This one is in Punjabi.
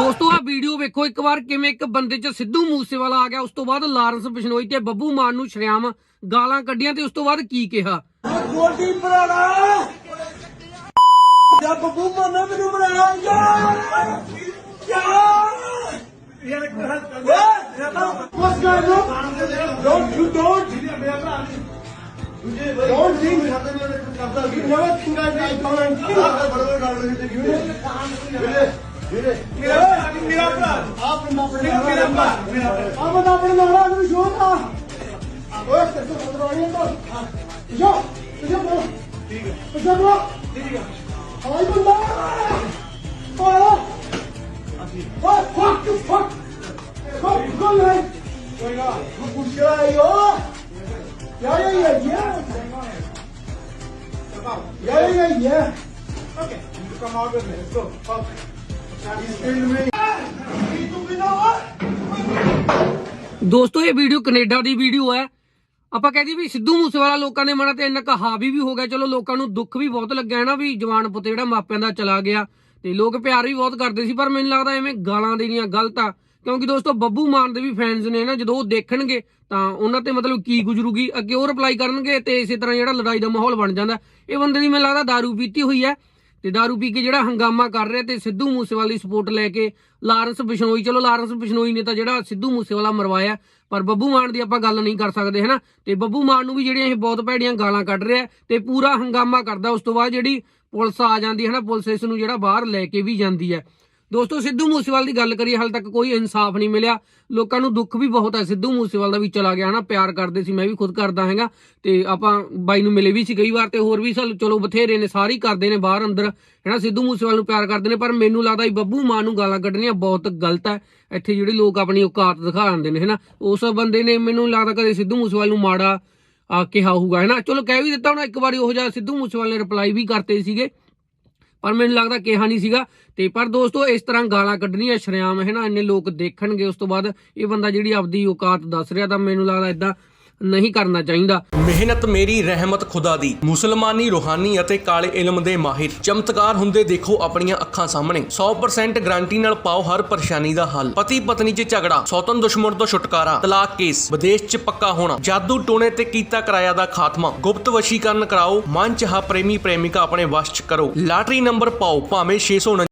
ਦੋਸਤੋ ਆ ਵੀਡੀਓ ਵੇਖੋ ਇੱਕ ਵਾਰ ਕਿਵੇਂ ਇੱਕ ਬੰਦੇ 'ਚ ਸਿੱਧੂ ਮੂਸੇਵਾਲਾ ਆ ਗਿਆ ਉਸ ਤੋਂ ਬਾਅਦ ਲਾਰੈਂਸ ਬਿਸ਼ਨੋਈ ਤੇ ਬੱਬੂ ਮਾਨ ਨੂੰ ਸ਼ਰਿਆਮ ਗਾਲਾਂ ਕੱਢੀਆਂ ਤੇ ਉਸ ਤੋਂ ਬਾਅਦ ਕੀ ਕਿਹਾ? ਗੋਡੀ ਭਰਾਣਾ ਜਾਂ ਬੱਬੂ ਮਾਨਾ ਮੈਨੂੰ ਬਣਾਇਆ? ਯਾਰ! ਯਾਰ! ਭਰਾ ਆਪ ਨਾ ਨਾ ਨੂੰ ਫੱਕ ਯੂ ਨਾ ਤੂੰ ਪੁੱਛਿਆ yo ya ya ya okay you come out with me let's go fuck ਦੋਸਤੋ, ਇਹ ਵੀਡੀਓ ਕੈਨੇਡਾ ਦੀ ਵੀਡੀਓ ਹੈ। ਆਪਾਂ ਕਹਿੰਦੇ ਵੀ ਸਿੱਧੂ ਮੂਸੇਵਾਲਾ ਲੋਕਾਂ ਦੇ ਮਨਾਂ ਤੇ ਇੰਨਾ ਕੁ ਵੀ ਹੋ ਗਿਆ। ਚਲੋ, ਲੋਕਾਂ ਨੂੰ ਦੁੱਖ ਵੀ ਬਹੁਤ ਲੱਗਿਆ ਹੈ ਨਾ ਵੀ ਜਵਾਨ ਪੁੱਤ ਜਿਹੜਾ ਮਾਪਿਆਂ ਦਾ ਚਲਾ ਗਿਆ ਤੇ ਲੋਕ ਪਿਆਰ ਵੀ ਬਹੁਤ ਕਰਦੇ ਸੀ, ਪਰ ਮੈਨੂੰ ਲੱਗਦਾ ਐਵੇਂ ਗਾਲਾਂ ਦੇਣੀਆਂ ਗਲਤ ਆ। ਕਿਉਂਕਿ ਦੋਸਤੋ, ਬੱਬੂ ਮਾਨ ਦੇ ਵੀ ਫੈਨਸ ਨੇ ਨਾ, ਜਦੋਂ ਉਹ ਦੇਖਣਗੇ ਤਾਂ ਉਹਨਾਂ ਤੇ ਮਤਲਬ ਕੀ ਗੁਜ਼ਰੂਗੀ, ਅੱਗੇ ਉਹ ਰਿਪਲਾਈ ਕਰਨਗੇ ਤੇ ਇਸੇ ਤਰ੍ਹਾਂ ਜਿਹੜਾ ਲੜਾਈ ਦਾ ਮਾਹੌਲ ਬਣ ਜਾਂਦਾ। ਇਹ ਬੰਦੇ ਦੀ ਮੈਨੂੰ ਲੱਗਦਾ दारू ਪੀਤੀ ਹੋਈ ਹੈ। ਤੇ दारू ਪੀ ਕੇ ਜਿਹੜਾ ਹੰਗਾਮਾ ਕਰ ਰਿਹਾ ਤੇ ਸਿੱਧੂ ਮੂਸੇਵਾਲੇ ਦੀ ਸਪੋਰਟ ਲੈ ਕੇ ਲਾਰੈਂਸ ਬਿਸ਼ਨੋਈ, ਚਲੋ ਲਾਰੈਂਸ ਬਿਸ਼ਨੋਈ ਨੇ ਤਾਂ ਜਿਹੜਾ ਸਿੱਧੂ ਮੂਸੇਵਾਲਾ ਮਰਵਾਇਆ, ਪਰ ਬੱਬੂ ਮਾਨ ਦੀ ਆਪਾਂ ਗੱਲ ਨਹੀਂ ਕਰ ਸਕਦੇ, ਹੈਨਾ? ਤੇ ਬੱਬੂ ਮਾਨ ਨੂੰ ਵੀ ਜਿਹੜੀਆਂ ਇਹ ਬਹੁਤ ਭੈੜੀਆਂ ਗਾਲਾਂ ਕੱਢ ਰਿਹਾ ਤੇ ਪੂਰਾ ਹੰਗਾਮਾ ਕਰਦਾ, ਉਸ ਤੋਂ ਬਾਅਦ ਜਿਹੜੀ ਪੁਲਿਸ ਆ ਜਾਂਦੀ ਹੈ ਨਾ, ਪੁਲਿਸ ਇਸ ਨੂੰ ਜਿਹੜਾ ਬਾਹਰ ਲੈ ਕੇ ਵੀ ਜਾਂਦੀ ਹੈ। ਦੋਸਤੋ, ਸਿੱਧੂ ਮੂਸੇਵਾਲ ਦੀ ਗੱਲ ਕਰੀਏ, ਹਾਲ ਤੱਕ ਕੋਈ ਇਨਸਾਫ ਨਹੀਂ ਮਿਲਿਆ। ਲੋਕਾਂ ਨੂੰ ਦੁੱਖ ਵੀ ਬਹੁਤ ਹੈ। ਸਿੱਧੂ ਮੂਸੇਵਾਲ ਦਾ ਵੀ ਚਲਾ ਗਿਆ ਹਨਾ, ਪਿਆਰ ਕਰਦੇ ਸੀ, ਮੈਂ ਵੀ ਖੁਦ ਕਰਦਾ ਹੈਗਾ। ਤੇ ਆਪਾਂ ਬਾਈ ਨੂੰ ਮਿਲੇ ਵੀ ਸੀ ਕਈ ਵਾਰ ਤੇ ਹੋਰ ਵੀ ਸਲ ਚਲੋ ਬਥੇਰੇ ਨੇ, ਸਾਰੇ ਹੀ ਕਰਦੇ ਨੇ ਬਾਹਰ ਅੰਦਰ। ਹੈਨਾ, ਸਿੱਧੂ ਮੂਸੇਵਾਲ ਨੂੰ ਪਿਆਰ ਕਰਦੇ ਨੇ, ਪਰ ਮੈਨੂੰ ਲੱਗਦਾ ਵੀ ਬੱਬੂ ਮਾਨ ਨੂੰ ਗਾਲਾਂ ਕੱਢਣੀਆਂ ਬਹੁਤ ਗਲਤ ਹੈ। ਇੱਥੇ ਜਿਹੜੇ ਲੋਕ ਆਪਣੀ ਔਕਾਤ ਦਿਖਾ ਦਿੰਦੇ ਨੇ, ਹੈਨਾ। ਉਸ ਬੰਦੇ ਨੇ ਮੈਨੂੰ ਲੱਗਦਾ ਕਦੇ ਸਿੱਧੂ ਮੂਸੇਵਾਲ ਨੂੰ ਮਾੜਾ ਕਿਹਾ ਹੋਊਗਾ, ਹੈਨਾ। ਚਲੋ ਕਹਿ ਵੀ ਦਿੱਤਾ, ਹੁਣ ਇੱਕ ਵਾਰੀ ਉਹ ਜਿਹਾ ਸਿੱਧੂ ਮੂਸੇਵਾਲ ਨੇ ਰਿਪਲਾਈ ਵੀ ਕਰਤੇ ਸੀਗੇ। ਪਰ ਮੈਨੂੰ ਲੱਗਦਾ ਕਿਹਾ ਨਹੀਂ ਸੀਗਾ। ਤੇ ਪਰ ਦੋਸਤੋ, ਇਸ ਤਰ੍ਹਾਂ ਗਾਲਾਂ ਕੱਢਣੀਆਂ ਸ਼ਰਿਆਮ ਹੈ ਨਾ, ਇੰਨੇ ਲੋਕ ਦੇਖਣਗੇ ਉਸ ਤੋਂ ਬਾਅਦ। ਇਹ ਬੰਦਾ ਜਿਹੜੀ ਆਪਦੀ ਔਕਾਤ ਦੱਸ ਰਿਹਾ, ਤਾਂ ਮੈਨੂੰ ਲੱਗਦਾ ਇਦਾਂ ਨਹੀਂ ਕਰਨਾ ਚਾਹੀਦਾ। ਮਿਹਨਤ ਮੇਰੀ, ਰਹਿਮਤ ਖੁਦਾ ਦੀ। ਮੁਸਲਮਾਨੀ ਰੂਹਾਨੀ ਅਤੇ ਕਾਲੇ ਇਲਮ ਦੇ ਮਾਹਿਰ। ਚਮਤਕਾਰ ਹੁੰਦੇ ਦੇਖੋ ਆਪਣੀਆਂ ਅੱਖਾਂ ਸਾਹਮਣੇ। 100% ਗਾਰੰਟੀ ਨਾਲ ਪਾਓ ਹਰ ਪਰੇਸ਼ਾਨੀ ਦਾ ਹੱਲ। ਪਤੀ ਪਤਨੀ 'ਚ ਝਗੜਾ ਸੌਤਨ ਦੁਸ਼ਮਣ ਤੋਂ ਛੁਟਕਾਰਾ, ਤਲਾਕ ਕੇਸ। ਵਿਦੇਸ਼ 'ਚ ਪੱਕਾ ਹੋਣਾ। ਜਾਦੂ ਟੋਣੇ ਤੇ ਕੀਤਾ ਕਿਰਾਇਆ ਦਾ ਖਾਤਮਾ। ਗੁਪਤ ਵਸ਼ੀਕਰਨ ਕਰਾਓ। ਮਨ ਚਾਹ ਪ੍ਰੇਮੀ ਪ੍ਰੇਮਿਕਾ ਆਪਣੇ ਵਸ਼ 'ਚ ਕਰੋ। ਲਾਟਰੀ ਨੰਬਰ ਪਾਓ। ਭਾਵੇਂ 649